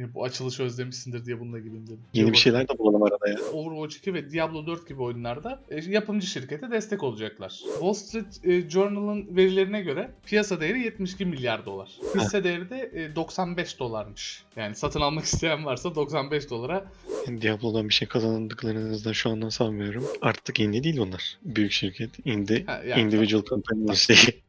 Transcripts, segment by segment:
Ya bu açılışı özlemişsindir diye bununla gireyim dedim. Yeni bir şeyler de bulalım arada ya. Overwatch 2 ve Diablo 4 gibi oyunlarda e, yapımcı şirkete destek olacaklar. Wall Street e, Journal'ın verilerine göre piyasa değeri 72 milyar dolar. Hisse değeri de e, 95 dolarmış. Yani satın almak isteyen varsa 95 dolara Diablo'dan bir şey kazandıklarınızı da şu andan sanmıyorum. Artık indie değil onlar. Büyük şirket. Indie, Ha, yani- individual company şeyi.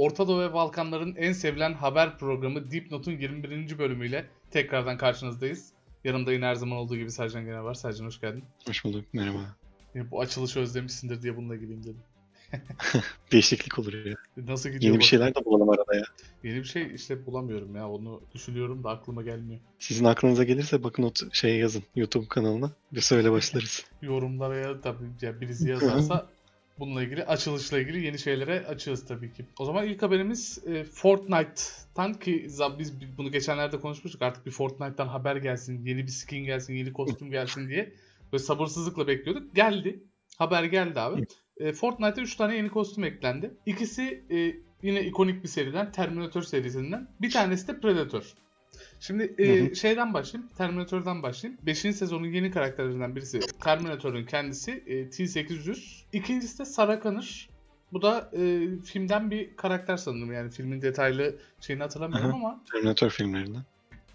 Orta Doğu ve Balkanların en sevilen haber programı Dipnot'un 21. bölümüyle tekrardan karşınızdayız. Yanımda yine her zaman olduğu gibi Sercan Genel var. Sercan hoş geldin. Hoş bulduk. Merhaba. Ya bu açılışı özlemişsindir diye bununla gireyim dedim. Değişiklik olur ya. Nasıl gidiyor? Yeni bir şeyler de bulalım arada ya. Yeni bir şey işte bulamıyorum ya. Onu düşünüyorum da aklıma gelmiyor. Sizin aklınıza gelirse bakın o şeye yazın. YouTube kanalına. Bir söyle başlarız. Yorumlara ya tabii ya birisi yazarsa bununla ilgili açılışla ilgili yeni şeylere açığız tabii ki. O zaman ilk haberimiz e, Fortnite'tan ki biz bunu geçenlerde konuşmuştuk. Artık bir Fortnite'tan haber gelsin, yeni bir skin gelsin, yeni kostüm gelsin diye böyle sabırsızlıkla bekliyorduk. Geldi. Haber geldi abi. E, Fortnite'a 3 tane yeni kostüm eklendi. İkisi e, yine ikonik bir seriden, Terminator serisinden. Bir tanesi de Predator. Şimdi e, Hı hı. şeyden başlayayım, Terminator'dan başlayayım. 5. sezonun yeni karakterlerinden birisi Terminator'ın kendisi e, T-800. İkincisi de Sarah Connor. Bu da e, filmden bir karakter sanırım yani filmin detaylı şeyini hatırlamıyorum Aha. ama Terminator filmlerinden.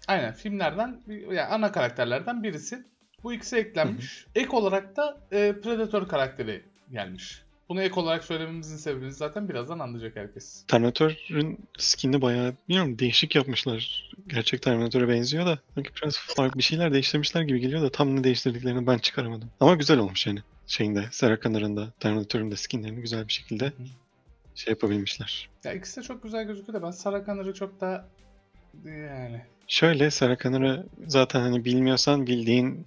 aynen filmlerden yani ana karakterlerden birisi. Bu ikisi eklenmiş. Ek olarak da e, Predator karakteri gelmiş. Bunu ek olarak söylememizin sebebini zaten birazdan anlayacak herkes. Terminator'ın skin'i bayağı bilmiyorum değişik yapmışlar. Gerçek Terminator'a benziyor da sanki biraz farklı bir şeyler değiştirmişler gibi geliyor da tam ne değiştirdiklerini ben çıkaramadım. Ama güzel olmuş yani. Şeyinde, Sarah Connor'ın da Terminator'ın da skinlerini güzel bir şekilde şey yapabilmişler. Ya ikisi de çok güzel gözüküyor da ben Sarah Connor'ı çok da yani Şöyle Sarah Connor'ı zaten hani bilmiyorsan bildiğin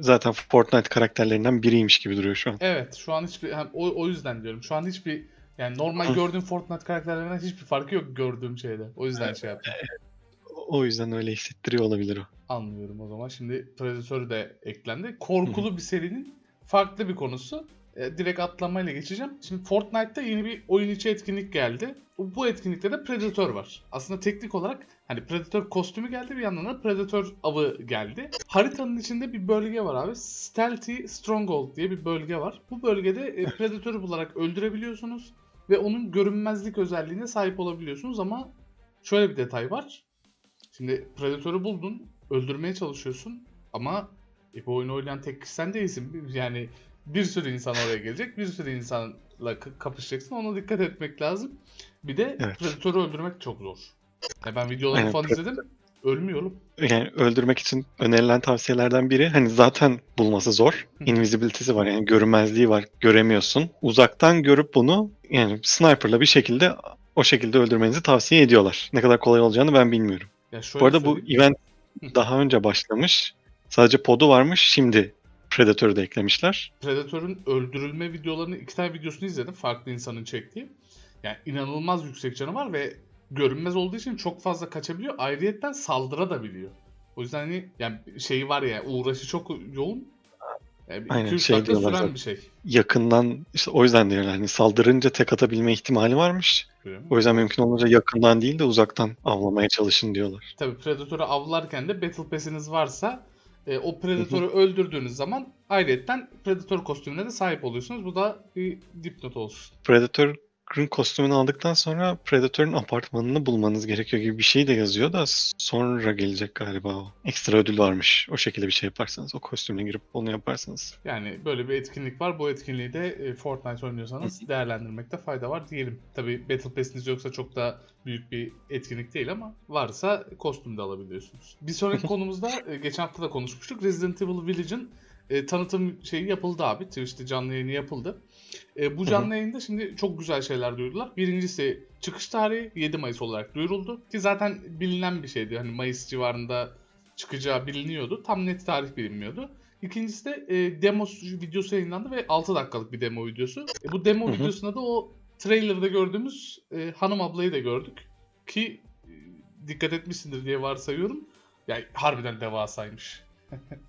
zaten Fortnite karakterlerinden biriymiş gibi duruyor şu an. Evet şu an hiçbir hem o, o yüzden diyorum. Şu an hiçbir yani normal gördüğüm Fortnite karakterlerinden hiçbir farkı yok gördüğüm şeyde. O yüzden şey yaptım. O yüzden öyle hissettiriyor olabilir o. Anlıyorum o zaman. Şimdi Predator de eklendi. Korkulu bir serinin farklı bir konusu. E, direkt atlamayla geçeceğim. Şimdi Fortnite'ta yeni bir oyun içi etkinlik geldi. Bu etkinlikte de Predator var. Aslında teknik olarak hani Predator kostümü geldi bir yandan da Predator avı geldi. Haritanın içinde bir bölge var abi. Stealthy Stronghold diye bir bölge var. Bu bölgede e, Predator'u bularak öldürebiliyorsunuz ve onun görünmezlik özelliğine sahip olabiliyorsunuz ama şöyle bir detay var. Şimdi Predator'u buldun, öldürmeye çalışıyorsun ama e, bu oyunu oynayan tek kişi sen değilsin. Yani bir sürü insan oraya gelecek, bir sürü insanla kapışacaksın. Ona dikkat etmek lazım. Bir de Evet. Predator'u öldürmek çok zor. Ya ben videolarını Aynen, falan izledim. Ölmüyorum. Yani öldürmek için önerilen tavsiyelerden biri hani zaten bulması zor. Invisibility'si var yani görünmezliği var. Göremiyorsun. Uzaktan görüp bunu yani sniper'la bir şekilde o şekilde öldürmenizi tavsiye ediyorlar. Ne kadar kolay olacağını ben bilmiyorum. Ya Bu arada bu söyleyeyim. event Hı. daha önce başlamış. Sadece podu varmış. Şimdi Predator'u da eklemişler. Predator'un öldürülme videolarını, iki tane videosunu izledim. Farklı insanın çektiği. Yani inanılmaz yüksek canı var ve görünmez olduğu için çok fazla kaçabiliyor. Ayrıyetten saldıra da biliyor. O yüzden hani yani şeyi var ya uğraşı çok yoğun. Yani Aynen, 2-3 şey diyorlar süren bir şey. Yakından işte o yüzden diyorlar hani saldırınca tek atabilme ihtimali varmış. O yüzden mümkün olunca yakından değil de uzaktan avlamaya çalışın diyorlar. Tabii Predator'u avlarken de Battle Pass'iniz varsa e, o Predator'u öldürdüğünüz zaman ayrıyetten Predator kostümüne de sahip oluyorsunuz. Bu da bir dipnot olsun. Predator'ın kostümünü aldıktan sonra Predator'ın apartmanını bulmanız gerekiyor gibi bir şey de yazıyor da sonra gelecek galiba o. Ekstra ödül varmış. O şekilde bir şey yaparsanız, o kostümle girip onu yaparsanız. Yani böyle bir etkinlik var. Bu etkinliği de e, Fortnite oynuyorsanız değerlendirmekte fayda var diyelim. Tabii Battle Pass'iniz yoksa çok da büyük bir etkinlik değil ama varsa kostüm de alabiliyorsunuz. Bir sonraki konumuzda e, geçen hafta da konuşmuştuk. Resident Evil Village'ın e, tanıtım şeyi yapıldı abi. Twitch'te canlı yayını yapıldı. E, bu canlı yayında şimdi çok güzel şeyler duyurdular. Birincisi çıkış tarihi 7 Mayıs olarak duyuruldu. Ki zaten bilinen bir şeydi. Hani Mayıs civarında çıkacağı biliniyordu. Tam net tarih bilinmiyordu. İkincisi de e, demo videosu yayınlandı ve 6 dakikalık bir demo videosu. E, bu demo videosunda da o trailer'da gördüğümüz e, hanım ablayı da gördük. Ki e, dikkat etmişsindir diye varsayıyorum. Yani harbiden devasaymış.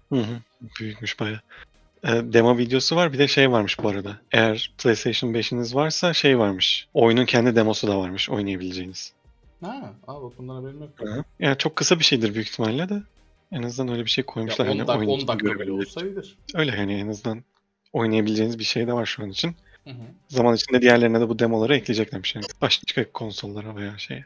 Hı hı. Büyükmüş baya. e, demo videosu var. Bir de şey varmış bu arada. Eğer PlayStation 5'iniz varsa şey varmış. Oyunun kendi demosu da varmış oynayabileceğiniz. Ha, aa bak bundan haberim yok. Yani çok kısa bir şeydir büyük ihtimalle de. En azından öyle bir şey Ya koymuşlar. 10 hani dakika, oyun 10 için dakika bile görebilecek. olsa iyidir. Öyle yani en azından oynayabileceğiniz bir şey de var şu an için. Hı hı. Zaman içinde diğerlerine de bu demoları ekleyeceklermiş yani. Başka konsollara veya şeye.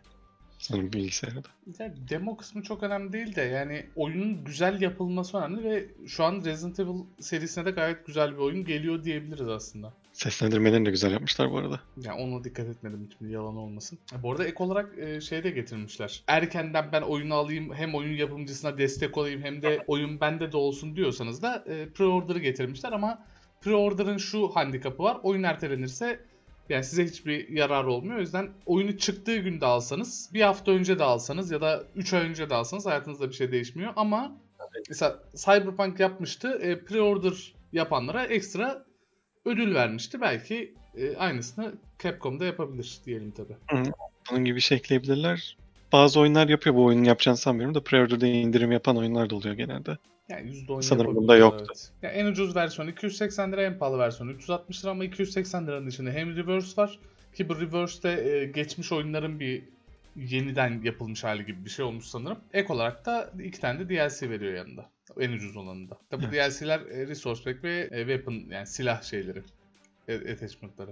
Sanırım bilgisayara da. Ya demo kısmı çok önemli değil de yani oyunun güzel yapılması önemli ve şu an Resident Evil serisine de gayet güzel bir oyun geliyor diyebiliriz aslında. Seslendirmelerini de güzel yapmışlar bu arada. Yani ona dikkat etmedim şimdi yalan olmasın. Bu arada ek olarak e, şey de getirmişler. Erkenden ben oyunu alayım hem oyun yapımcısına destek olayım hem de oyun bende de olsun diyorsanız da e, pre-order'ı getirmişler ama pre-order'ın şu handikapı var. Oyun ertelenirse yani size hiçbir yarar olmuyor. O yüzden oyunu çıktığı günde alsanız, bir hafta önce de alsanız ya da 3 ay önce de alsanız hayatınızda bir şey değişmiyor. Ama mesela Cyberpunk yapmıştı. E, pre-order yapanlara ekstra ödül vermişti. Belki e, aynısını Capcom da yapabilir diyelim tabi. Bunun gibi bir şey ekleyebilirler. Bazı oyunlar yapıyor bu oyunun yapacağını sanmıyorum da pre-order'da indirim yapan oyunlar da oluyor genelde. Yani %10 Sanırım bunda yoktu. Evet. Ya en ucuz versiyonu 280 lira, en pahalı versiyonu 360 lira ama 280 liranın içinde hem reverse var ki bu reverse de e, geçmiş oyunların bir yeniden yapılmış hali gibi bir şey olmuş sanırım. Ek olarak da iki tane de DLC veriyor yanında. En ucuz olanında. Tabi bu DLC'ler e, resource pack ve e, weapon yani silah şeyleri. e, Attachment'ları.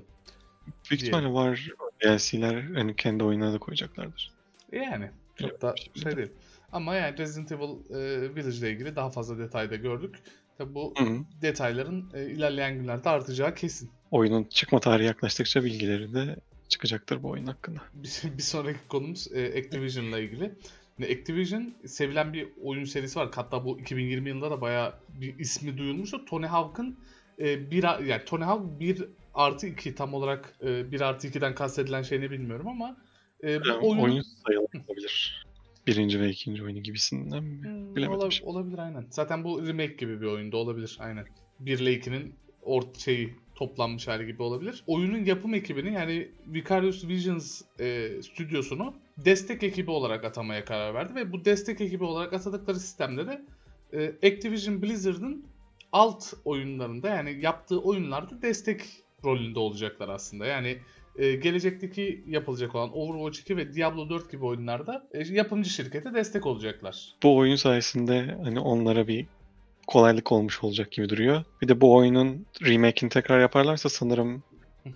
Büyük ihtimalle var DLC'ler hani kendi oyununa da koyacaklardır. E Yani çok Evet, da şey de. değil. Ama yani Resident Evil e, Village ile ilgili daha fazla detayda gördük. Tabi bu Hı hı. detayların e, ilerleyen günlerde artacağı kesin. Oyunun çıkma tarihi yaklaştıkça bilgileri de çıkacaktır bu oyun hakkında. Bir, bir sonraki konumuz e, Activision'la ilgili. Şimdi Activision sevilen bir oyun serisi var. Hatta bu 2020 yılında da bayağı bir ismi duyulmuştu. Tony Hawk'ın e, bir yani Tony Hawk 1 artı 2 tam olarak e, 1 artı 2'den kastedilen şey ne bilmiyorum ama e, bu Yani oyunun oyun sayılabilir. Birinci ve ikinci oyunu gibisinden mi? Hmm, Bilemedim ola- şimdi. olabilir aynen. Zaten bu remake gibi bir oyunda olabilir aynen. 1 ile 2'nin ort şeyi toplanmış hali gibi olabilir. Oyunun yapım ekibini yani Vicarious Visions e, stüdyosunu destek ekibi olarak atamaya karar verdi ve bu destek ekibi olarak atadıkları sistemde de e, Activision Blizzard'ın alt oyunlarında yani yaptığı oyunlarda destek rolünde olacaklar aslında. Yani e, gelecekteki yapılacak olan Overwatch 2 ve Diablo 4 gibi oyunlarda e, yapımcı şirkete destek olacaklar. Bu oyun sayesinde hani onlara bir kolaylık olmuş olacak gibi duruyor. Bir de bu oyunun remake'ini tekrar yaparlarsa sanırım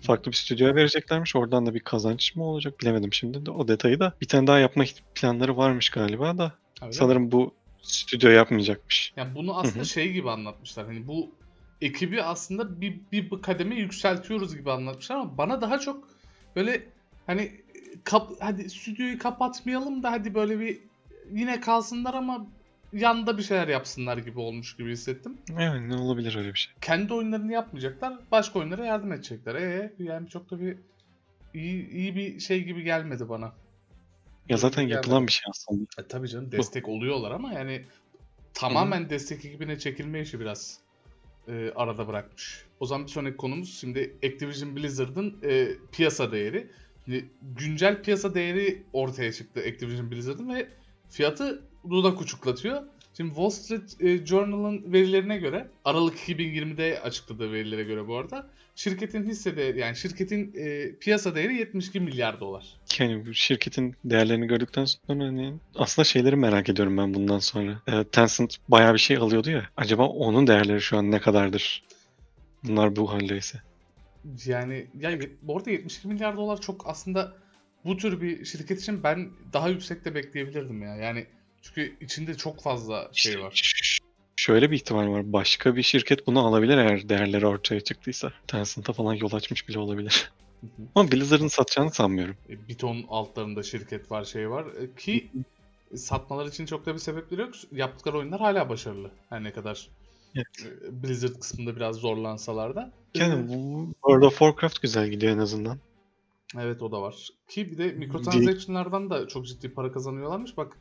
farklı bir stüdyoya vereceklermiş. Oradan da bir kazanç mı olacak bilemedim şimdi de o detayı da. Bir tane daha yapma planları varmış galiba da Öyle mi? sanırım bu stüdyo yapmayacakmış. Yani bunu aslında Hı hı. şey gibi anlatmışlar. Hani bu ekibi aslında bir, bir kademe yükseltiyoruz gibi anlatmışlar ama bana daha çok böyle hani kap, hadi stüdyoyu kapatmayalım da hadi böyle bir yine kalsınlar ama yanda bir şeyler yapsınlar gibi olmuş gibi hissettim. Yani ne olabilir öyle bir şey. Kendi oyunlarını yapmayacaklar, başka oyunlara yardım edecekler. E yani çok da bir iyi, iyi bir şey gibi gelmedi bana. Ya zaten Gelmedi. yapılan bir şey aslında. E, tabii canım destek oluyorlar ama yani tamamen destek ekibine çekilme işi biraz e, arada bırakmış. O zaman bir sonraki konumuz şimdi Activision Blizzard'ın e, piyasa değeri. Şimdi güncel piyasa değeri ortaya çıktı Activision Blizzard'ın ve fiyatı dudak uçuklatıyor. Şimdi Wall Street e, Journal'ın verilerine göre Aralık 2020'de açıkladığı verilere göre bu arada şirketin hisse değeri yani şirketin e, piyasa değeri 72 milyar dolar. Yani bu şirketin değerlerini gördükten sonra hani aslında şeyleri merak ediyorum ben bundan sonra. Ee, Tencent bayağı bir şey alıyordu ya. Acaba onun değerleri şu an ne kadardır? Bunlar bu haldeyse. Yani ya yet- bu arada 72 milyar dolar çok aslında bu tür bir şirket için ben daha yüksekte bekleyebilirdim ya. Yani çünkü içinde çok fazla şey var. Şöyle bir ihtimal var. Başka bir şirket bunu alabilir eğer değerleri ortaya çıktıysa. Tencent'a falan yol açmış bile olabilir. Hı hı. Ama Blizzard'ın satacağını sanmıyorum. E, Bir ton altlarında şirket var, şey var E, ki satmalar için çok da bir sebepleri yok. Yaptıkları oyunlar hala başarılı. Her ne kadar Evet. e, Blizzard kısmında biraz zorlansalar da. E, Yani bu World of Warcraft güzel gidiyor en azından. Evet o da var. Ki bir de mikrotransaction'lardan da çok ciddi para kazanıyorlarmış. Bak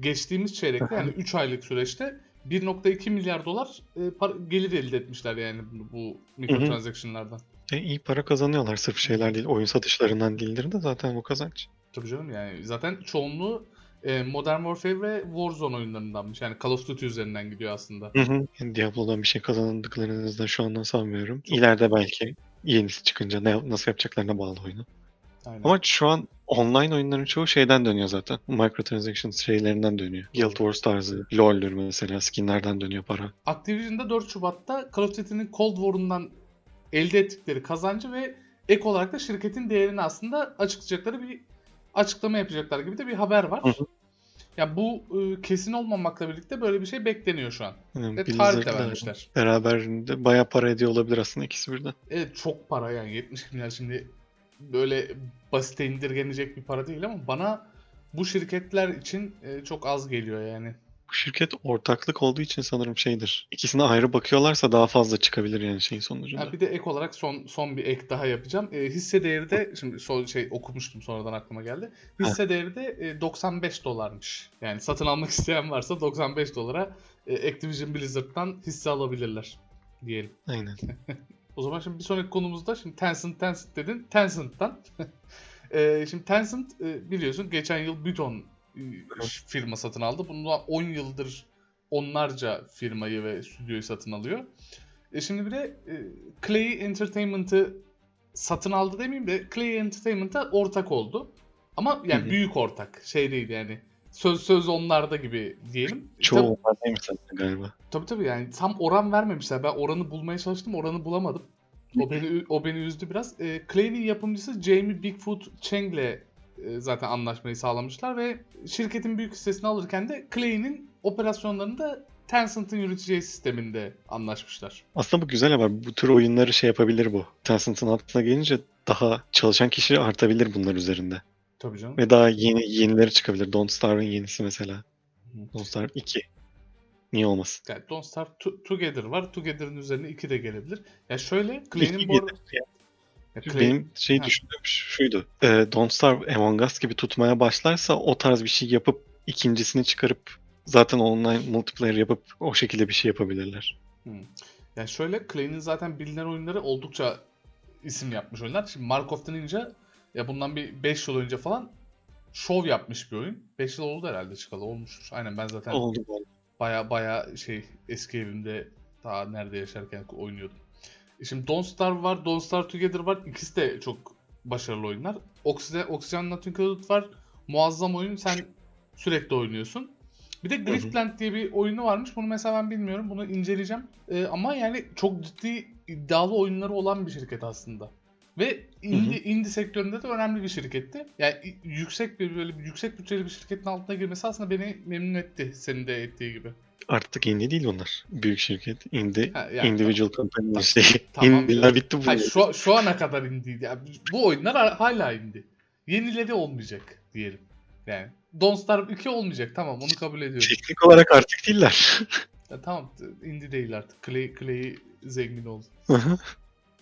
geçtiğimiz çeyrekte yani 3 aylık süreçte 1.2 milyar dolar e, para, gelir elde etmişler yani bu, bu mikrotransaction'lardan. E, iyi para kazanıyorlar sırf şeyler değil. Oyun satışlarından değildir de zaten bu kazanç. Tabii canım yani zaten çoğunluğu e, Modern Warfare ve Warzone oyunlarındanmış. Yani Call of Duty üzerinden gidiyor aslında. Hı hı. Yani Diablo'dan bir şey kazandıklarını da şu andan sanmıyorum. İleride belki yenisi çıkınca ne, nasıl yapacaklarına bağlı oyunu. Aynen. Ama şu an online oyunların çoğu şeyden dönüyor zaten. Microtransactions şeylerinden dönüyor. Guild Wars tarzı, LoL'dür mesela skinlerden dönüyor para. Activision'da 4 Şubat'ta Call of Duty'nin Cold War'undan elde ettikleri kazancı ve ek olarak da şirketin değerini aslında açıklayacakları bir açıklama yapacaklar gibi de bir haber var. Hı hı. Ya bu e, kesin olmamakla birlikte böyle bir şey bekleniyor şu an. Yani Ve tarih de vermişler. beraber de bayağı para ediyor olabilir aslında ikisi birden. Evet çok para yani 70 milyar şimdi böyle basite indirgenecek bir para değil ama bana bu şirketler için e, çok az geliyor yani. Bu şirket ortaklık olduğu için sanırım şeydir. İkisine ayrı bakıyorlarsa daha fazla çıkabilir yani şeyin sonucunda. Ha, bir de ek olarak son son bir ek daha yapacağım. E, hisse değeri de şimdi son şey okumuştum sonradan aklıma geldi. Hisse değeri de e, 95 dolarmış. Yani satın almak isteyen varsa 95 dolara e, Activision Blizzard'dan hisse alabilirler diyelim. Aynen. O zaman şimdi bir sonraki konumuzda şimdi Tencent Tencent dedin. Tencent'tan. Ee, şimdi Tencent e, biliyorsun geçen yıl Büton e, firma satın aldı. Bundan 10 yıldır onlarca firmayı ve stüdyoyu satın alıyor. E şimdi bir de e, Clay Entertainment'ı satın aldı demeyeyim de Clay Entertainment'a ortak oldu. Ama yani büyük ortak. Şey değil yani. Söz söz onlarda gibi diyelim. Çoğu Tabii- onlardaymış zaten galiba. Tabii tabii yani tam oran vermemişler. Ben oranı bulmaya çalıştım, oranı bulamadım. O beni o beni üzdü biraz. E, Clay'nin yapımcısı Jamie Bigfoot Cheng'le e, zaten anlaşmayı sağlamışlar ve şirketin büyük hissesini alırken de Clay'nin operasyonlarını da Tencent'ın yürüteceği sisteminde anlaşmışlar. Aslında bu güzel haber. Bu tür oyunları şey yapabilir bu. Tencent'ın altına gelince daha çalışan kişi artabilir bunlar üzerinde. Tabii canım. Ve daha yeni yenileri çıkabilir. Don't Starve'ın yenisi mesela. Don't Starve 2. Niye olmasın? Yani Don't Starve To- Together var. Together'ın üzerine 2 de gelebilir. Ya şöyle Clay'nin İki bu arada... Ya Clay- Benim şey Ha. düşündüğüm şuydu. E, Don't Starve Among Us gibi tutmaya başlarsa o tarz bir şey yapıp ikincisini çıkarıp zaten online multiplayer yapıp o şekilde bir şey yapabilirler. Yani şöyle Clay'nin zaten bilinen oyunları oldukça isim yapmış oyunlar. Şimdi Mark of the Ninja ya bundan bir 5 yıl önce falan şov yapmış bir oyun. 5 yıl oldu herhalde çıkalı olmuştur. Aynen ben zaten Oldu baya baya şey eski evimde daha nerede yaşarken oynuyordum. E Şimdi Don't Starve var, Don't Starve Together var. İkisi de çok başarılı oyunlar. Oxygen, Oxygen Not Included var. Muazzam oyun. Sen sürekli oynuyorsun. Bir de Griftland diye bir oyunu varmış. Bunu mesela ben bilmiyorum. Bunu inceleyeceğim. Ee, ama yani çok ciddi iddialı oyunları olan bir şirket aslında. Ve indie, indie sektöründe de önemli bir şirketti. Yani yüksek bir böyle yüksek bütçeli bir şirketin altına girmesi aslında beni memnun etti. Senin de ettiği gibi. Artık indie değil onlar. Büyük şirket. Indie, Ha, yani- individual company'ler şey. Tamam, Indie'ler evet. bitti bu. Hayır, şu, şu ana kadar indiydi. Yani bu oyunlar ha- hala indi. Yenileri olmayacak diyelim. Yani Don't Starve 2 olmayacak. Tamam onu kabul ediyorum. Teknik olarak artık değiller. Ya, tamam indie değil artık. Clay, Clay zengin oldu.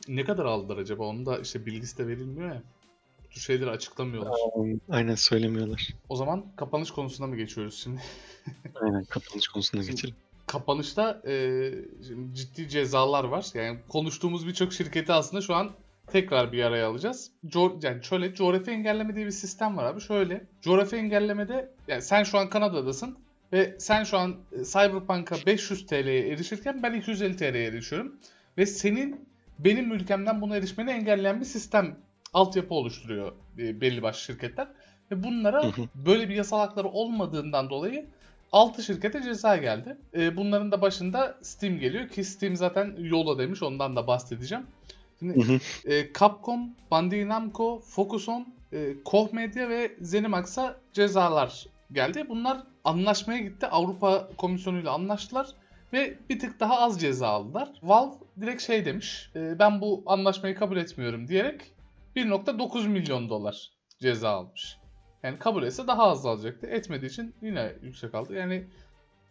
Ne kadar aldılar acaba? Onun da işte bilgisi de verilmiyor ya. Bu tür şeyleri açıklamıyorlar. Aynen söylemiyorlar. O zaman kapanış konusuna mı geçiyoruz şimdi? Aynen kapanış konusuna Şimdi- geçelim. Kapanışta e, şimdi ciddi cezalar var. Yani konuştuğumuz birçok şirketi aslında şu an tekrar bir araya alacağız. Co- yani şöyle coğrafi engelleme diye bir sistem var abi. Şöyle coğrafi engellemede yani sen şu an Kanada'dasın ve sen şu an e, Cyberpunk'a 500 TL'ye erişirken ben 250 TL'ye erişiyorum. Ve senin benim ülkemden buna erişmeni engelleyen bir sistem altyapı oluşturuyor e, belli başlı şirketler. Ve bunlara Hı hı. böyle bir yasal hakları olmadığından dolayı 6 şirkete ceza geldi. E, bunların da başında Steam geliyor ki Steam zaten yola demiş ondan da bahsedeceğim. Şimdi Hı hı. e, Capcom, Bandai Namco, Focuson, e, Koch Media ve Zenimax'a cezalar geldi. Bunlar anlaşmaya gitti. Avrupa Komisyonu ile anlaştılar ve bir tık daha az ceza aldılar. Valve direkt şey demiş. e, ben bu anlaşmayı kabul etmiyorum diyerek 1.9 milyon dolar ceza almış. Yani kabul etse daha az alacaktı. Etmediği için yine yüksek aldı. Yani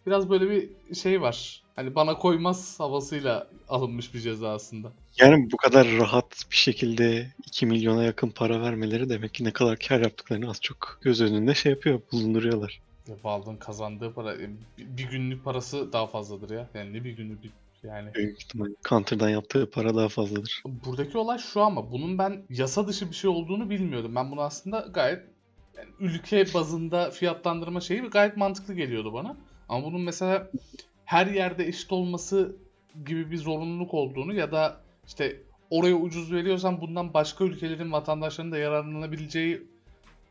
biraz böyle bir şey var. Hani bana koymaz havasıyla alınmış bir ceza aslında. Yani bu kadar rahat bir şekilde 2 milyona yakın para vermeleri demek ki ne kadar kar yaptıklarını az çok göz önünde şey yapıyor, bulunduruyorlar. Valve'ın kazandığı para e, bir bir günlük parası daha fazladır ya. Yani ne bir günlük bir yani. Büyük ihtimal Counter'dan yaptığı para daha fazladır. Buradaki olay şu ama bunun ben yasa dışı bir şey olduğunu bilmiyordum. Ben bunu aslında gayet yani ülke bazında fiyatlandırma şeyi gayet mantıklı geliyordu bana. Ama bunun mesela her yerde eşit olması gibi bir zorunluluk olduğunu ya da işte oraya ucuz veriyorsan bundan başka ülkelerin vatandaşlarının da yararlanabileceği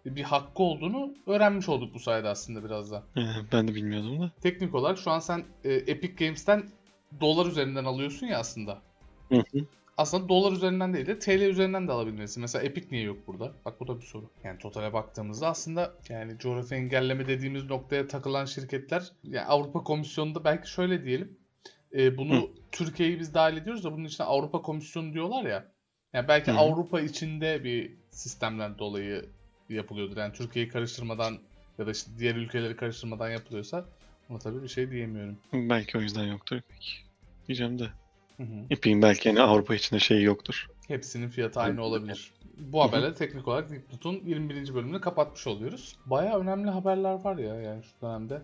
bir hakkı olduğunu öğrenmiş olduk bu sayede aslında biraz da. Ben de bilmiyordum da. Teknik olarak şu an sen e, Epic Games'ten dolar üzerinden alıyorsun ya aslında. Hı hı. Aslında dolar üzerinden değil de TL üzerinden de alabilmelisin. Mesela Epic niye yok burada? Bak bu da bir soru. Yani totale baktığımızda aslında yani coğrafi engelleme dediğimiz noktaya takılan şirketler yani Avrupa Komisyonu'nda belki şöyle diyelim. e, bunu Hı. Türkiye'yi biz dahil ediyoruz da bunun içine Avrupa Komisyonu diyorlar ya. Yani belki Hı. Avrupa içinde bir sistemler dolayı yapılıyordur. Yani Türkiye'yi karıştırmadan ya da işte diğer ülkeleri karıştırmadan yapılıyorsa ona tabii bir şey diyemiyorum. Belki o yüzden yoktur. Peki. Diyeceğim de. Epey'in belki yani Avrupa içinde şey yoktur. Hepsinin fiyatı aynı olabilir. Bu haberle teknik olarak Dipnot'un 21. bölümünü kapatmış oluyoruz. Baya önemli haberler var ya yani şu dönemde.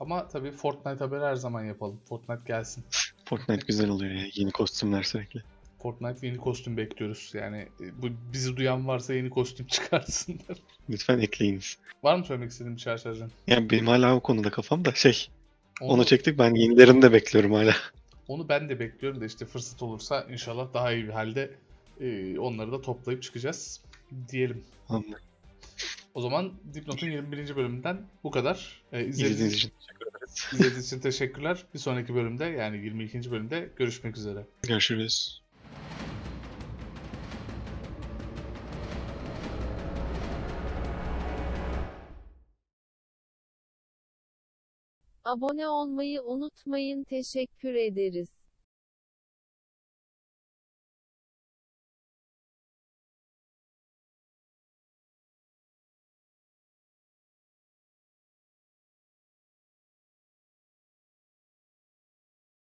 Ama tabii Fortnite haberi her zaman yapalım. Fortnite gelsin. Fortnite güzel oluyor ya. Yeni kostümler sürekli. Fortnite yeni kostüm bekliyoruz. Yani e, bu bizi duyan varsa yeni kostüm çıkarsınlar. Lütfen ekleyiniz. Var mı söylemek istediğin bir şey Sercan? Yani benim hala o konuda kafam da şey. Onu, Onu çektik ben yenilerini de bekliyorum hala. onu ben de bekliyorum da işte fırsat olursa inşallah daha iyi bir halde e, onları da toplayıp çıkacağız diyelim. Anladım. O zaman Dipnot'un 21. bölümünden bu kadar. E, İzlediğiniz izlediğiniz, için teşekkür ederiz. izlediğiniz için teşekkürler. Bir sonraki bölümde yani 22. bölümde görüşmek üzere. Görüşürüz. Abone olmayı unutmayın. Teşekkür ederiz.